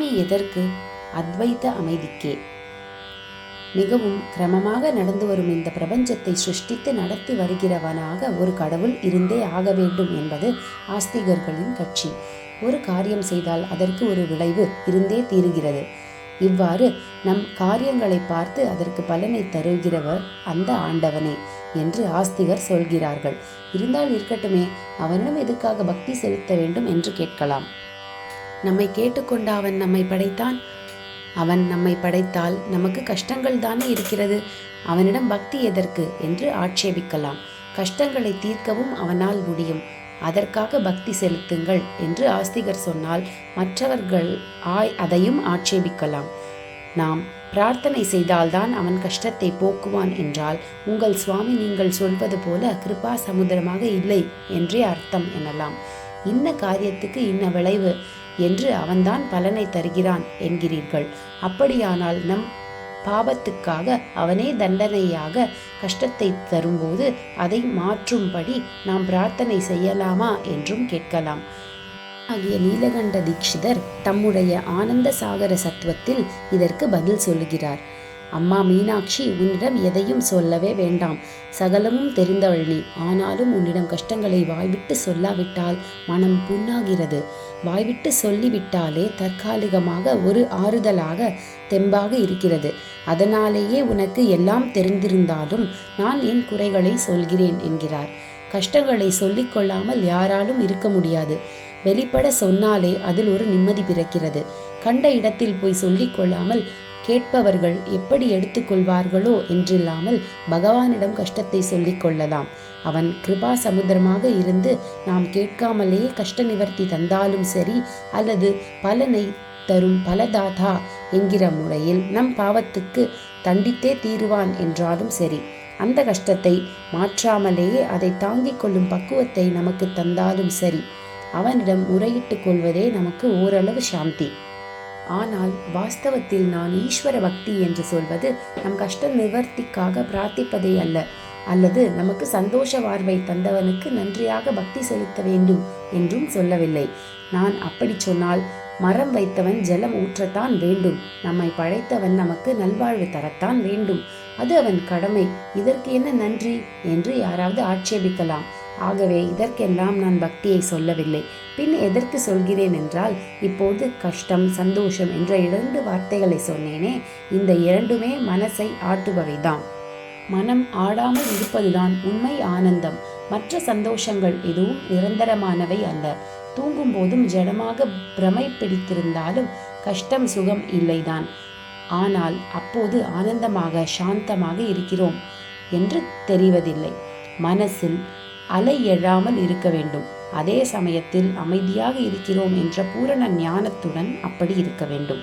நீ எதற்கு? அத்வைத அமைதிக்கே. மிகவும் கிரமமாக நடந்து வரும் இந்த பிரபஞ்சத்தை சிருஷ்டித்து நடத்தி வருகிறவனாக ஒரு கடவுள் இருந்தே ஆக வேண்டும் என்பது ஆஸ்திகர்களின் கட்சி. ஒரு காரியம் செய்தால் அதற்கு ஒரு விளைவு இருந்தே தீருகிறது. இவ்வாறு நம் காரியங்களை பார்த்து அதற்கு பலனை தருகிறவர் அந்த ஆண்டவனே என்று ஆஸ்திகர் சொல்கிறார்கள். இருந்தால் இருக்கட்டுமே அவனிடம் எதுக்காக பக்தி செலுத்த வேண்டும் என்று கேட்கலாம். நம்மை கேட்டுக்கொண்ட அவன் நம்மை படைத்தான். அவன் நம்மை படைத்தால் நமக்கு கஷ்டங்கள் தானே இருக்கிறது. அவனிடம் பக்தி எதற்கு என்று ஆட்சேபிக்கலாம். கஷ்டங்களை தீர்க்கவும் அவனால் முடியும். அதற்காக பக்தி செலுத்துங்கள் என்று ஆஸ்திகர் சொன்னால் மற்றவர்கள் ஆய் அதையும் ஆட்சேபிக்கலாம். நாம் பிரார்த்தனை செய்தால்தான் அவன் கஷ்டத்தை போக்குவான் என்றால் உங்கள் சுவாமி நீங்கள் சொல்வது போல கிருபா சமுதிரமாக இல்லை என்றே அர்த்தம் எனலாம். இன்ன காரியத்துக்கு இன்ன விளைவு என்று அவன்தான் பலனை தருகிறான் என்கிறீர்கள். அப்படியானால் நம் பாவத்துக்காக அவனே தண்டனையாக கஷ்டத்தை தரும்போது அதை மாற்றும்படி நாம் பிரார்த்தனை செய்யலாமா என்றும் கேட்கலாம். ஆகிய நீலகண்ட தீட்சிதர் தம்முடைய ஆனந்த சாகர சத்துவத்தில் இதற்கு பதில் சொல்லுகிறார். அம்மா மீனாட்சி உன்னிடம் எதையும் சொல்லவே வேண்டாம். சகலமும் தெரிந்தவள் நீ. ஆனாலும் உன்னிடம் கஷ்டங்களை வாய்விட்டு சொல்லாவிட்டால் மனம் புண்ணாகிறது. வாய்விட்டு சொல்லிவிட்டாலே தற்காலிகமாக ஒரு ஆறுதலாக தெம்பாக இருக்கிறது. அதனாலேயே உனக்கு எல்லாம் தெரிந்திருந்தாலும் நான் என் குறைகளை சொல்கிறேன் என்கிறார். கஷ்டங்களை சொல்லிக்கொள்ளாமல் யாராலும் இருக்க முடியாது. வெளிப்பட சொன்னாலே அதில் ஒரு நிம்மதி பிறக்கிறது. கண்ட இடத்தில் போய் சொல்லிக்கொள்ளாமல் கேட்பவர்கள் எப்படி எடுத்துக்கொள்வார்களோ என்றில்லாமல் பகவானிடம் கஷ்டத்தை சொல்லிக் கொள்ளலாம். அவன் கிருபா சமுத்திரமாக இருந்து நாம் கேட்காமலேயே கஷ்ட நிவர்த்தி தந்தாலும் சரி அல்லது பலனை தரும் பலதாதா என்கிற முறையில் நம் பாவத்துக்கு தண்டித்தே தீருவான் என்றாலும் சரி அந்த கஷ்டத்தை மாற்றாமலேயே அதை தாங்கிக் கொள்ளும் பக்குவத்தை நமக்கு தந்தாலும் சரி அவனிடம் முறையிட்டுக் கொள்வதே நமக்கு ஓரளவு சாந்தி. ஆனால் வாஸ்தவத்தில் நான் ஈஸ்வர பக்தி என்று சொல்வது நம் கஷ்ட நிவர்த்திக்காக பிரார்த்திப்பதே அல்ல அல்லது நமக்கு சந்தோஷ வார்வை தந்தவனுக்கு நன்றியாக பக்தி செலுத்த வேண்டும் என்றும் சொல்லவில்லை. நான் அப்படி சொன்னால் மரம் வைத்தவன் ஜலம் ஊற்றத்தான் வேண்டும் நம்மை படைத்தவன் நமக்கு நல்வாழ்வு தரத்தான் வேண்டும். அது அவன் கடமை இதற்கு என்ன நன்றி என்று யாராவது ஆட்சேபிக்கலாம். ஆகவே இதற்கெல்லாம் நான் பக்தியை சொல்லவில்லை. பின் எதற்கு சொல்கிறேன் என்றால் இப்போது கஷ்டம் சந்தோஷம் என்ற இரண்டு வார்த்தைகளை சொன்னேனே இந்த இரண்டுமே மனசை ஆட்டுபவைதான் மனம் ஆடாமல் இருப்பதுதான் உண்மை ஆனந்தம். மற்ற சந்தோஷங்கள் எதுவும் நிரந்தரமானவை அல்ல. தூங்கும் போதும் ஜடமாக பிரமை பிடித்திருந்தாலும் கஷ்டம் சுகம் இல்லைதான். ஆனால் அப்போது ஆனந்தமாக சாந்தமாக இருக்கிறோம் என்று தெரிவதில்லை. மனசில் அலை எழாமல் இருக்க வேண்டும். அதே சமயத்தில் அமைதியாக இருக்கிறோம் என்ற பூரண ஞானத்துடன் அப்படி இருக்க வேண்டும்.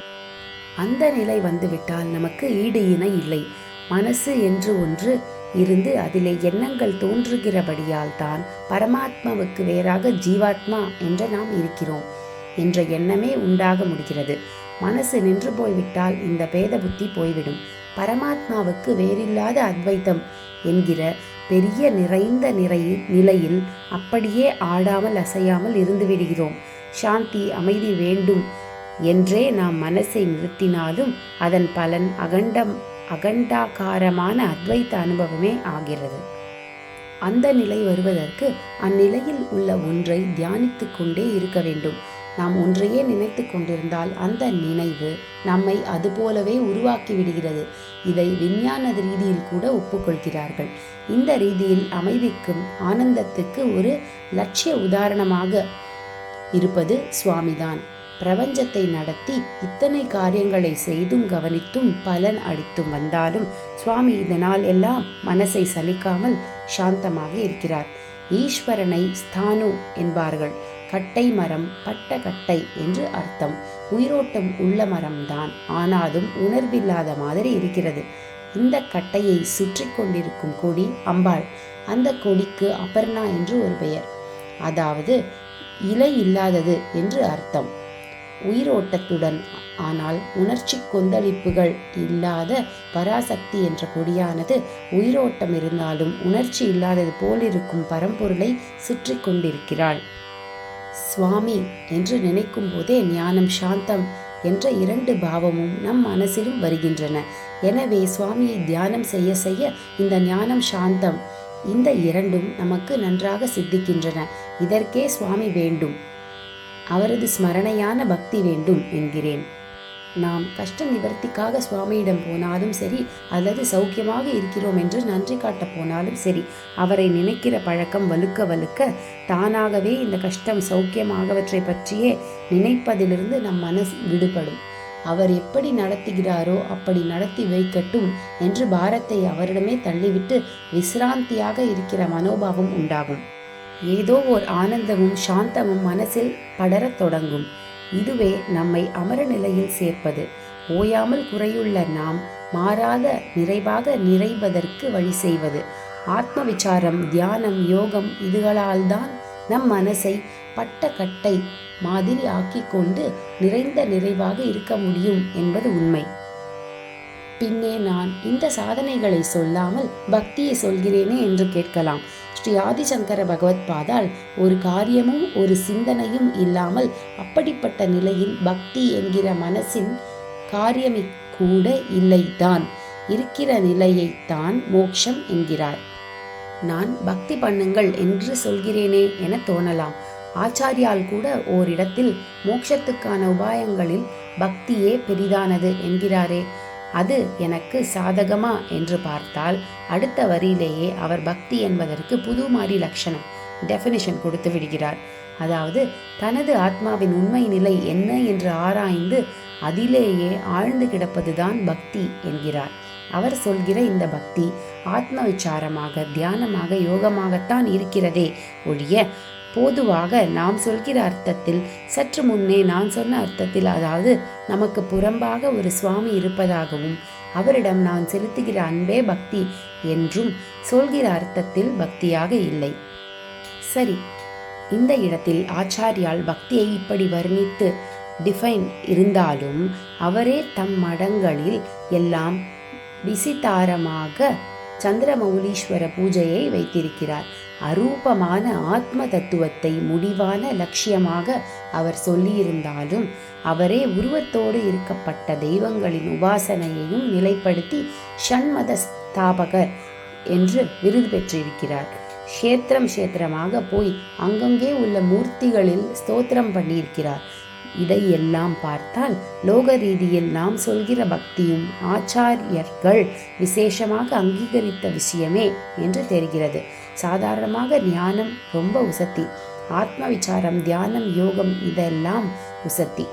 அந்த நிலை வந்துவிட்டால் நமக்கு ஈடு இணை இல்லை. மனசு என்று ஒன்று இருந்து அதிலே எண்ணங்கள் தோன்றுகிறபடியால் தான் பரமாத்மாவுக்கு வேறாக ஜீவாத்மா என்று நாம் இருக்கிறோம். என்ற எண்ணமே உண்டாக முடிகிறது. மனசு நின்று போய்விட்டால் இந்த பேத புத்தி போய்விடும். பரமாத்மாவுக்கு வேறில்லாத அத்வைத்தம் என்கிற பெரிய நிறைந்த நிறையில் நிலையில் அப்படியே ஆடாமல் அசையாமல் இருந்து விடுகிறோம். சாந்தி அமைதி வேண்டும் என்றே நாம் மனசை நிறுத்தினாலும் அதன் பலன் அகண்டம் அகண்டாகாரமான அத்வைத்த அனுபவமே ஆகிறது. அந்த நிலை வருவதற்கு அந்நிலையில் உள்ள ஒன்றை தியானித்து கொண்டே இருக்க வேண்டும். நாம் ஒன்றையே நினைத்து கொண்டிருந்தால் அந்த நினைவு நம்மை அதுபோலவே உருவாக்கி விடுகிறது. இதை விஞ்ஞான ரீதியில் கூட ஒப்புக்கொள்கிறார்கள். இந்த ரீதியில் அமைதிக்கும் ஆனந்தத்துக்கு ஒரு லட்சிய உதாரணமாக இருப்பது சுவாமிதான். பிரபஞ்சத்தை நடத்தி இத்தனை காரியங்களை செய்தும் கவனித்தும் பலன் அளித்தும் வந்தாலும் சுவாமி இதனால் எல்லாம் மனசை சலிக்காமல் சாந்தமாக இருக்கிறார். ஈஸ்வரனை ஸ்தானு என்பார்கள். கட்டை மரம் பட்ட கட்டை என்று அர்த்தம். உயிரோட்டம் உள்ள மரம்தான். ஆனாலும் உணர்வில்லாத மாதிரி இருக்கிறது. இந்த கட்டையை சுற்றி கொண்டிருக்கும் கொடி அம்பாள். அந்த கொடிக்கு அபர்ணா என்று ஒரு பெயர். அதாவது இலை இல்லாதது என்று அர்த்தம். உயிரோட்டத்துடன் ஆனால் உணர்ச்சி கொந்தளிப்புகள் இல்லாத பராசக்தி என்ற கொடியானது உயிரோட்டம் இருந்தாலும் உணர்ச்சி இல்லாதது போலிருக்கும் பரம்பொருளை சுற்றி கொண்டிருக்கிறாள். சுவாமி என்று நினைக்கும் போதே ஞானம் சாந்தம் என்ற இரண்டு பாவமும் நம் மனசிலும் வருகின்றன. எனவே சுவாமியை தியானம் செய்ய செய்ய இந்த ஞானம் சாந்தம். இந்த இரண்டும் நமக்கு நன்றாக சித்திக்கின்றன. இதற்கே சுவாமி வேண்டும். அவரது ஸ்மரணையான பக்தி வேண்டும் என்கிறேன். நாம் கஷ்ட நிவர்த்திக்காக சுவாமியிடம் போனாலும் சரி அல்லது சௌக்கியமாக இருக்கிறோம் என்று நன்றி காட்ட போனாலும் சரி அவரை நினைக்கிற பழக்கம் வலுக்க வலுக்க தானாகவே இந்த கஷ்டம் சௌக்கியமாகவற்றை பற்றியே நினைப்பதிலிருந்து நம் மனசு விடுபடும். அவர் எப்படி நடத்துகிறாரோ அப்படி நடத்தி வைக்கட்டும் என்று பாரத்தை அவரிடமே தள்ளிவிட்டு விசிராந்தியாக இருக்கிற மனோபாவம் உண்டாகும். ஏதோ ஓர் ஆனந்தமும் சாந்தமும் மனசில் படரத் தொடங்கும். இதுவே நம்மை அமர நிலையில் சேர்ப்பது. ஓயாமல் குறையுள்ள நாம் மாறாத நிறைவாக நிறைவதற்கு வழி செய்வது. ஆத்ம விசாரம் தியானம் யோகம் இதுகளால்தான் நம் மனசை பட்ட கட்டை மாதிரி ஆக்கிக் கொண்டு நிறைந்த நிறைவாக இருக்க முடியும் என்பது உண்மை. பின்னே நான் இந்த சாதனைகளை சொல்லாமல் பக்தியை சொல்கிறேனே என்று கேட்கலாம். ஸ்ரீ ஆதிசங்கர பகவத் பாதால் ஒரு காரியமும் ஒரு சிந்தனையும் இல்லாமல் அப்படிப்பட்ட நிலையில் பக்தி என்கிற மனசின் காரியமே கூட இல்லைதான். இருக்கிற நிலையைத்தான் மோக்ஷம் என்கிறார். நான் பக்தி பண்ணுங்கள் என்று சொல்கிறேனே என தோணலாம். ஆச்சாரியால் கூட ஓரிடத்தில் மோட்சத்துக்கான உபாயங்களில் பக்தியே பெரிதானது என்கிறாரே. அது எனக்கு சாதகமா என்று பார்த்தால் அடுத்த வரியிலேயே அவர் பக்தி என்பதற்கு புது மாதிரி லட்சணம் டெஃபினிஷன் கொடுத்து விடுகிறார். அதாவது தனது ஆத்மாவின் உண்மை நிலை என்ன என்று ஆராய்ந்து அதிலேயே ஆழ்ந்து கிடப்பதுதான் பக்தி என்கிறார். அவர் சொல்கிற இந்த பக்தி ஆத்ம விசாரமாக தியானமாக யோகமாகத்தான் இருக்கிறதே ஒழிய பொதுவாக நாம் சொல்கிற அர்த்தத்தில் சற்று முன்னே நான் சொன்ன அர்த்தத்தில் அதாவது நமக்கு புறம்பாக ஒரு சுவாமி இருப்பதாகவும் அவரிடம் நான் செலுத்துகிற அன்பே பக்தி என்றும் சொல்கிற அர்த்தத்தில் பக்தியாக இல்லை. சரி இந்த இடத்தில் ஆச்சாரியால் பக்தியை இப்படி வர்ணித்து டிஃபைன் இருந்தாலும் அவரே தம் மடங்களில் எல்லாம் விசித்தாரமாக சந்திரமௌலீஸ்வர பூஜையை வைத்திருக்கிறார். அரூபமான ஆத்ம தத்துவத்தை முடிவான லட்சியமாக அவர் சொல்லியிருந்தாலும் அவரே உருவத்தோடு இருக்கப்பட்ட தெய்வங்களின் உபாசனையையும் நிலைப்படுத்தி ஷண்மத ஸ்தாபகர் என்று விருது பெற்றிருக்கிறார். க்ஷேத்திரம் க்ஷேத்திரமாக போய் அங்கங்கே உள்ள மூர்த்திகளில் ஸ்தோத்திரம் பண்ணியிருக்கிறார். இதையெல்லாம் பார்த்தால் லோக ரீதியில் நாம் சொல்கிற பக்தியும் ஆச்சாரியர்கள் விசேஷமாக அங்கீகரித்த விஷயமே என்று தெரிகிறது. சாதாரணமாக ஞானம் ரொம்ப உசத்தி. ஆத்ம விசாரம் தியானம் யோகம் இதெல்லாம் உசத்தி.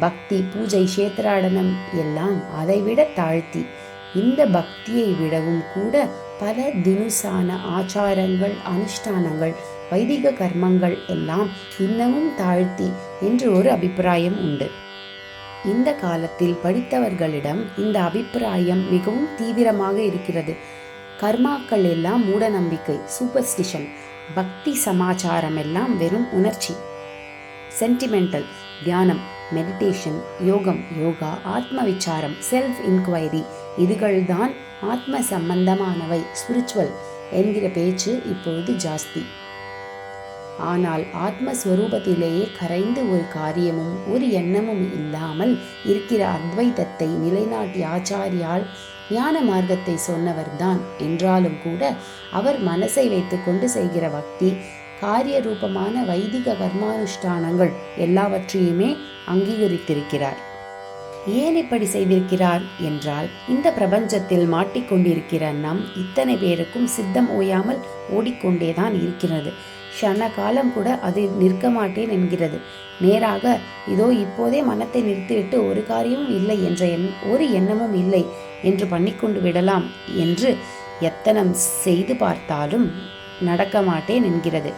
பக்தி பூஜை கஷேத்திராடனம் எல்லாம் அதைவிட தாழ்த்தி. இந்த பக்தியை விடவும் கூட பல தினுசான ஆச்சாரங்கள் அனுஷ்டானங்கள் வைதிக கர்மங்கள் எல்லாம் இன்னமும் தாழ்த்தி என்று ஒரு அபிப்பிராயம் உண்டு. இந்த காலத்தில் படித்தவர்களிடம் இந்த அபிப்பிராயம் மிகவும் தீவிரமாக இருக்கிறது. கர்மாக்கள் எல்லாம் மூட நம்பிக்கை சூப்பர்ஸ்டிஷன் பக்தி சமாச்சாரம் எல்லாம் வெறும் உணர்ச்சி. சென்டிமெண்டல் தியானம் மெடிடேஷன் யோகம் யோகா ஆத்ம விசாரம் செல்ஃப் இன்குவைரி இதுகள்தான் ஆத்ம சம்பந்தமானவை ஸ்பிரிச்சுவல் என்கிற பேச்சு இப்பொழுது ஜாஸ்தி. ஆனால் ஆத்மஸ்வரூபத்திலேயே கரைந்து ஒரு காரியமும் ஒரு எண்ணமும் இல்லாமல் இருக்கிற அத்வைதத்தை நிலைநாட்டி ஆச்சாரியால் ஞான மார்க்கத்தை சொன்னவர்தான் என்றாலும் கூட அவர் மனசை வைத்துக்கொண்டு செய்கிற பக்தி காரிய ரூபமான வைதிக கர்மானுஷ்டானங்கள் எல்லாவற்றையுமே அங்கீகரித்திருக்கிறார். ஏன் இப்படி செய்திருக்கிறார் என்றால் இந்த பிரபஞ்சத்தில் மாட்டிக்கொண்டிருக்கிற நம் இத்தனை பேருக்கும் சித்தம் ஓயாமல் ஓடிக்கொண்டேதான் இருக்கிறது. ஷன காலம் கூட அது நிற்க மாட்டேன் என்கிறது. நேராக இதோ இப்போதே மனத்தை நிறுத்திவிட்டு ஒரு காரியமும் இல்லை என்ற எண் ஒரு எண்ணமும் இல்லை என்று பண்ணிக்கொண்டு விடலாம் என்று எத்தனம் செய்து பார்த்தாலும் நடக்க மாட்டேன் என்கிறது.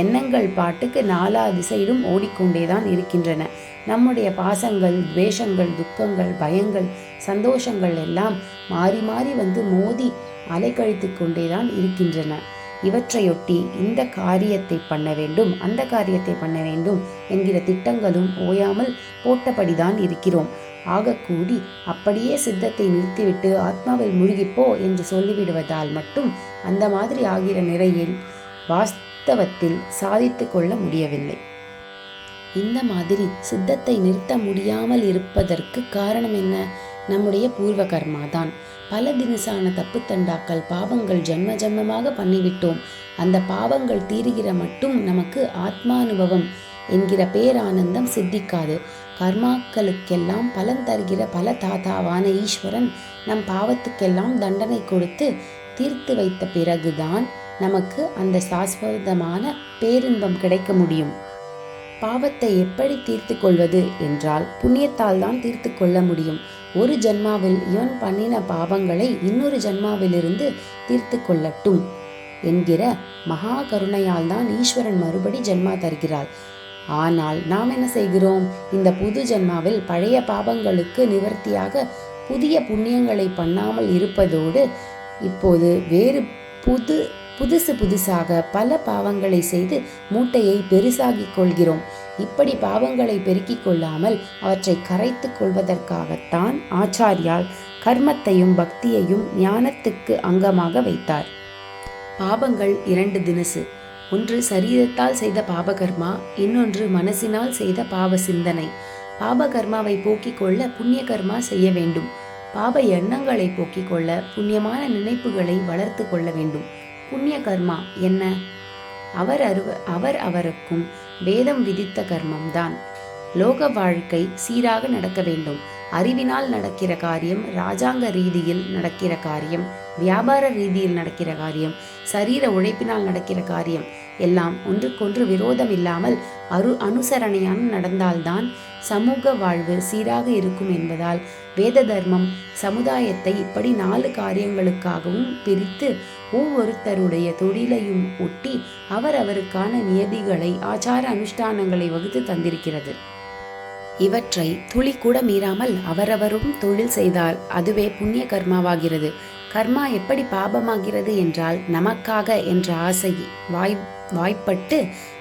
எண்ணங்கள் பாட்டுக்கு நாலா திசையிலும் ஓடிக்கொண்டேதான் இருக்கின்றன. நம்முடைய பாசங்கள் துவேஷங்கள் துக்கங்கள் பயங்கள் சந்தோஷங்கள் எல்லாம் மாறி மாறி வந்து மோதி அலைக்கழித்து கொண்டேதான் இருக்கின்றன. இவற்றையொட்டி இந்த காரியத்தை பண்ண வேண்டும் அந்த காரியத்தை பண்ண வேண்டும் என்கிற திட்டங்களும் ஓயாமல் போட்டபடிதான் இருக்கிறோம். ஆகக்கூடி அப்படியே சித்தத்தை நிறுத்திவிட்டு ஆத்மாவில் முழுகிப்போ என்று சொல்லிவிடுவதால் மட்டும் அந்த மாதிரி ஆகிற நிறையில் வாஸ்தவத்தில் சாதித்து கொள்ள முடியவில்லை. இந்த மாதிரி சித்தத்தை நிறுத்த முடியாமல் இருப்பதற்கு காரணம் என்ன? நம்முடைய பூர்வ கர்மா தான் பல தினசான தப்பு தண்டாக்கள் பாவங்கள் ஜென்ம ஜென்மமாக பண்ணிவிட்டோம். அந்த பாவங்கள் தீருகிற மட்டும் நமக்கு ஆத்மானுபவம் என்கிற பேரானந்தம் சித்திக்காது. கர்மாக்களுக்கெல்லாம் பலன் தருகிற பல தாத்தாவான ஈஸ்வரன் நம் பாவத்துக்கெல்லாம் தண்டனை கொடுத்து தீர்த்து வைத்த பிறகுதான் நமக்கு அந்த சாஸ்வதமான பேரின்பம் கிடைக்க முடியும். பாவத்தை எப்படி தீர்த்து கொள்வது என்றால் புண்ணியத்தால் தான் தீர்த்து கொள்ள முடியும். ஒரு ஜன்மாவில் இவன் பண்ணின பாவங்களை இன்னொரு ஜன்மாவிலிருந்து தீர்த்து கொள்ளட்டும் என்கிற மகா கருணையால் தான் ஈஸ்வரன் மறுபடி ஜென்மா தருகிறாள். ஆனால் நாம் என்ன செய்கிறோம்? இந்த புது ஜென்மாவில் பழைய பாவங்களுக்கு நிவர்த்தியாக புதிய புண்ணியங்களை பண்ணாமல் இருப்பதோடு இப்போது வேறு புது புதுசு புதுசாக பல பாவங்களை செய்து மூட்டையை பெருசாகிக் கொள்கிறோம். இப்படி பாவங்களை பெருக்கிக் கொள்ளாமல் அவற்றை கரைத்து கொள்வதற்காகத்தான் ஆச்சாரியால் கர்மத்தையும் பக்தியையும் ஞானத்துக்கு அங்கமாக வைத்தார். பாபங்கள் இரண்டு தினசு. ஒன்று சரீரத்தால் செய்த பாபகர்மா இன்னொன்று மனசினால் செய்த பாவ சிந்தனை. பாபகர்மாவை போக்கிக் கொள்ள புண்ணிய கர்மா செய்ய வேண்டும். பாப எண்ணங்களை போக்கிக் கொள்ள புண்ணியமான நினைப்புகளை வளர்த்து கொள்ள வேண்டும். புண்ணிய கர்மா என்ன? அவர் அருவ அவர் அவருக்கும் வேதம் விதித்த கர்மம்தான். லோக வாழ்க்கை சீராக நடக்க வேண்டும். அறிவினால் நடக்கிற காரியம் ராஜாங்க ரீதியில் நடக்கிற காரியம் வியாபார ரீதியில் நடக்கிற காரியம் சரீர உழைப்பினால் நடக்கிற காரியம் எல்லாம் ஒன்றுக்கொன்று விரோதம் இல்லாமல் அரு அனுசரணையான நடந்தால்தான் சமூக வாழ்வு சீராக இருக்கும் என்பதால் வேத தர்மம் சமுதாயத்தை இப்படி நாலு காரியங்களுக்காகவும் பிரித்து ஒவ்வொருத்தருடைய தொழிலையும் ஒட்டி அவரவருக்கான நியதிகளை ஆச்சார அனுஷ்டானங்களை வகுத்து தந்திருக்கிறது. இவற்றை துளி கூட மீறாமல் அவரவரும் தொழில் செய்தால் அதுவே புண்ணிய கர்மாவாகிறது. கர்மா எப்படி பாபமாகிறது என்றால் நமக்காக என்ற ஆசை வாய் வாய்ப்பட்டு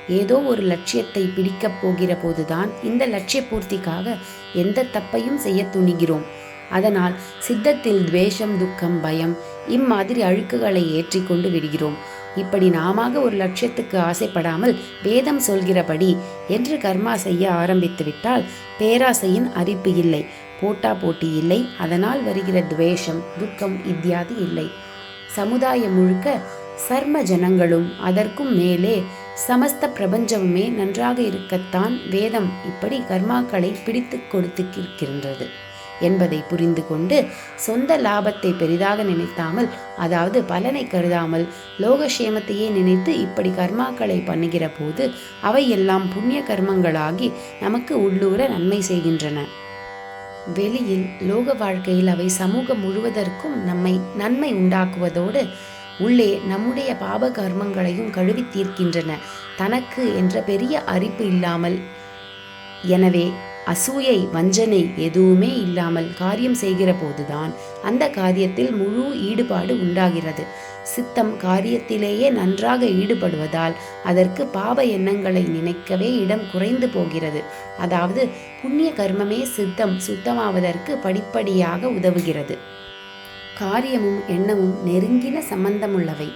ஏதோ ஒரு லட்சியத்தை பிடிக்கப் போகிற போதுதான் இந்த லட்சிய பூர்த்திக்காக எந்த தப்பையும் செய்ய துணிகிறோம். அதனால் சித்தத்தில் துவேஷம் துக்கம் பயம் இம்மாதிரி அழுக்குகளை ஏற்றிக்கொண்டு விடுகிறோம். இப்படி நாம ஒரு லட்சியத்துக்கு ஆசைப்படாமல் வேதம் சொல்கிறபடி என்று கர்மா செய்ய ஆரம்பித்து விட்டால் பேராசையின் அரிப்பு இல்லை. போட்டா போட்டி இல்லை. அதனால் வருகிற துவேஷம் துக்கம் இத்தியாதி இல்லை. சமுதாயம் முழுக்க சர்ம ஜனங்களும் அதற்கும் மேலே சமஸ்த பிரபஞ்சமுமே நன்றாக இருக்கத்தான் வேதம் இப்படி கர்மாக்களை பிடித்து கொடுத்திருக்கின்றது என்பதை புரிந்து கொண்டு சொந்த லாபத்தை பெரிதாக நினைத்தாமல் அதாவது பலனை கருதாமல் லோகக்ஷேமத்தையே நினைத்து இப்படி கர்மாக்களை பண்ணுகிற போது அவை எல்லாம் புண்ணிய கர்மங்களாகி நமக்கு உள்ளூர நன்மை செய்கின்றன. வெளியில் லோக வாழ்க்கையில் அவை சமூகம் முழுவதற்கும் நம்மை நன்மை உண்டாக்குவதோடு உள்ளே நம்முடைய பாப கர்மங்களையும் கழுவி தீர்க்கின்றன. தனக்கு என்ற பெரிய அரிப்பு இல்லாமல். எனவே அசூயை வஞ்சனை எதுவுமே இல்லாமல் காரியம் செய்கிற போதுதான் அந்த காரியத்தில் முழு ஈடுபாடு உண்டாகிறது. சித்தம் காரியத்திலேயே நன்றாக ஈடுபடுவதால் அதற்கு பாவ எண்ணங்களை நினைக்கவே இடம் குறைந்து போகிறது. அதாவது புண்ணிய கர்மமே சித்தம் சுத்தமாவதற்கு படிப்படியாக உதவுகிறது. காரியமும் எண்ணமும் நெருங்கின சம்பந்தமுள்ளவை.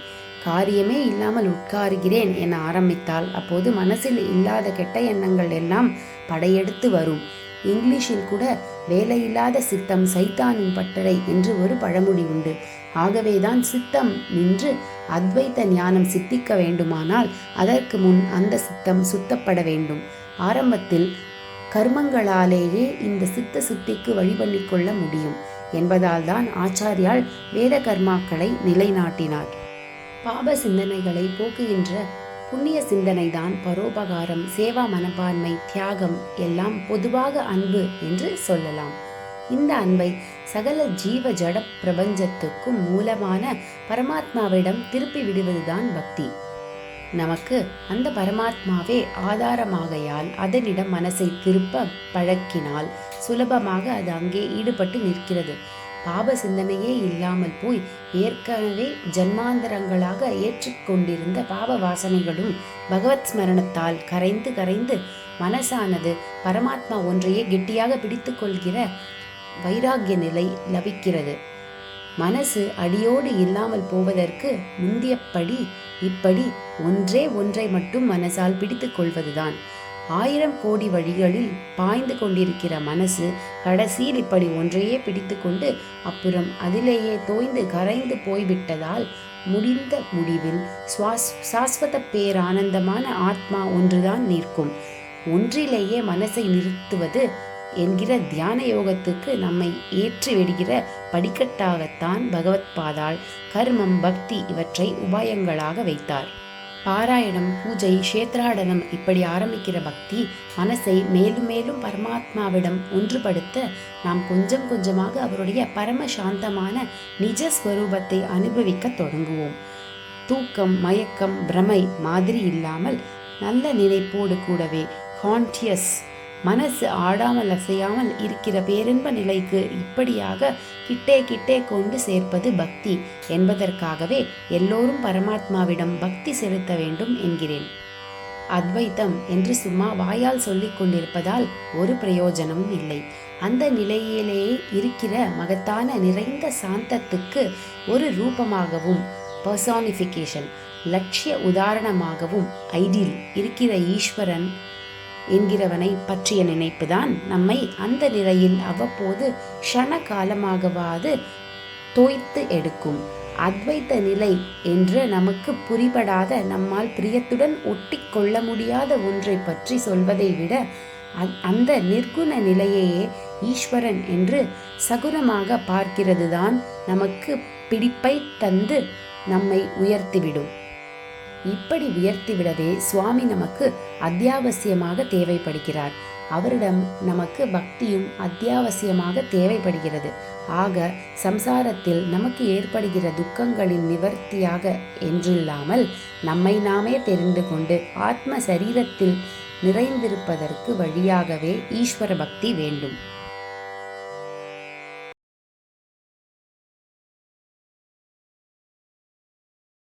காரியமே இல்லாமல் உட்காருகிறேன் என ஆரம்பித்தால் அப்போது மனசில் இல்லாத கெட்ட எண்ணங்கள் எல்லாம் படையெடுத்து வரும். இங்கிலீஷில் கூட வேலையில்லாத சித்தம் சைத்தானின் பட்டறை என்று ஒரு பழமொழி உண்டு. ஆகவேதான் சித்தம் நின்று அத்வைத்த ஞானம் சித்திக்க வேண்டுமானால் அதற்கு முன் அந்த சித்தம் சுத்தப்பட வேண்டும். ஆரம்பத்தில் கர்மங்களாலேயே இந்த சித்த சுத்திக்கு வழிபண்ணிக்கொள்ள முடியும் என்பதால்தான் ஆச்சாரியால் வேத கர்மாக்களை நிலைநாட்டினார். பாப சிந்தனைகளை போக்குகின்ற புண்ணிய சிந்தனைதான் பரோபகாரம் சேவா மனப்பான்மை தியாகம் எல்லாம் பொதுவாக அன்பு என்று சொல்லலாம். இந்த அன்பை சகல ஜீவ ஜட பிரபஞ்சத்துக்கும் மூலமான பரமாத்மாவிடம் திருப்பி விடுவதுதான் பக்தி. நமக்கு அந்த பரமாத்மாவே ஆதாரமாகையால் அதனிடம் மனசை திருப்ப பழக்கினால் சுலபமாக அது அங்கே ஈடுபட்டு நிற்கிறது. பாப சிந்தனையே இல்லாமல் போய் ஏற்கனவே ஜன்மாந்தரங்களாக ஏற்றுக்கொண்டிருந்த பாப வாசனைகளும் பகவத் ஸ்மரணத்தால் கரைந்து கரைந்து மனசானது பரமாத்மா ஒன்றையே கெட்டியாக பிடித்து கொள்கிற வைராகிய நிலை லபிக்கிறது. மனசு அடியோடு இல்லாமல் போவதற்கு முந்தியப்படி இப்படி ஒன்றே ஒன்றை மட்டும் மனசால் பிடித்து கொள்வதுதான். ஆயிரம் கோடி வழிகளில் பாய்ந்து கொண்டிருக்கிற மனசு கடைசியில் இப்படி ஒன்றையே பிடித்துக்கொண்டு அப்புறம் அதிலேயே தோய்ந்து கரைந்து போய்விட்டதால் முடிந்த முடிவில் சுவாஸ் சாஸ்வத பேரானந்தமான ஆத்மா ஒன்றுதான் நிற்கும். ஒன்றிலேயே மனசை நிறுத்துவது என்கிற தியான யோகத்துக்கு நம்மை ஏற்றி விடுகிற படிக்கட்டாகத்தான் பகவத் பாதாள் கர்மம் பக்தி இவற்றை உபாயங்களாக வைத்தார். பாராயணம் பூஜை கஷேத்ராடனம் இப்படி ஆரம்பிக்கிற பக்தி மனசை மேலும் மேலும் பரமாத்மாவிடம் ஒன்றுபடுத்த நாம் கொஞ்சம் கொஞ்சமாக அவருடைய பரம சாந்தமான நிஜ ஸ்வரூபத்தை அனுபவிக்க தொடங்குவோம். தூக்கம் மயக்கம் பிரமை மாதிரி இல்லாமல் நல்ல நினைப்போடு கூடவே கான்டியஸ் மனசு ஆடாமல் அசையாமல் இருக்கிற பேரின்ப நிலைக்கு இப்படியாக கிட்டே கிட்டே கொண்டு சேர்ப்பது பக்தி என்பதற்காகவே எல்லோரும் பரமாத்மாவிடம் பக்தி செலுத்த வேண்டும் என்கிறேன். அத்வைத்தம் என்று சும்மா வாயால் சொல்லிக் கொண்டிருப்பதால் ஒரு பிரயோஜனமும் இல்லை. அந்த நிலையிலேயே இருக்கிற மகத்தான நிறைந்த சாந்தத்துக்கு ஒரு ரூபமாகவும் பர்சானிஃபிகேஷன் லட்சிய உதாரணமாகவும் ஐடில் இருக்கிற ஈஸ்வரன் என்கிறவனை பற்றிய நினைப்புதான் நம்மை அந்த நிலையில் அவ்வப்போது க்ஷண காலமாகவாது தோய்த்து எடுக்கும். அத்வைத்த நிலை என்று நமக்கு புரிபடாத நம்மால் பிரியத்துடன் ஒட்டி கொள்ள முடியாத ஒன்றை பற்றி சொல்வதை விட அந்த நிர்குண நிலையையே ஈஸ்வரன் என்று சகுனமாக பார்க்கிறதுதான் நமக்கு பிடிப்பை தந்து நம்மை உயர்த்திவிடும். இப்படி உயர்த்திவிடவே சுவாமி நமக்கு அத்தியாவசியமாக தேவைப்படுகிறார். அவரிடம் நமக்கு பக்தியும் அத்தியாவசியமாக தேவைப்படுகிறது. ஆக சம்சாரத்தில் நமக்கு ஏற்படுகிற துக்கங்களின் நிவர்த்தியாக என்றில்லாமல் நம்மை நாமே தெரிந்து கொண்டு ஆத்ம சரீரத்தில் நிறைந்திருப்பதற்கு வழியாகவே ஈஸ்வர பக்தி வேண்டும்.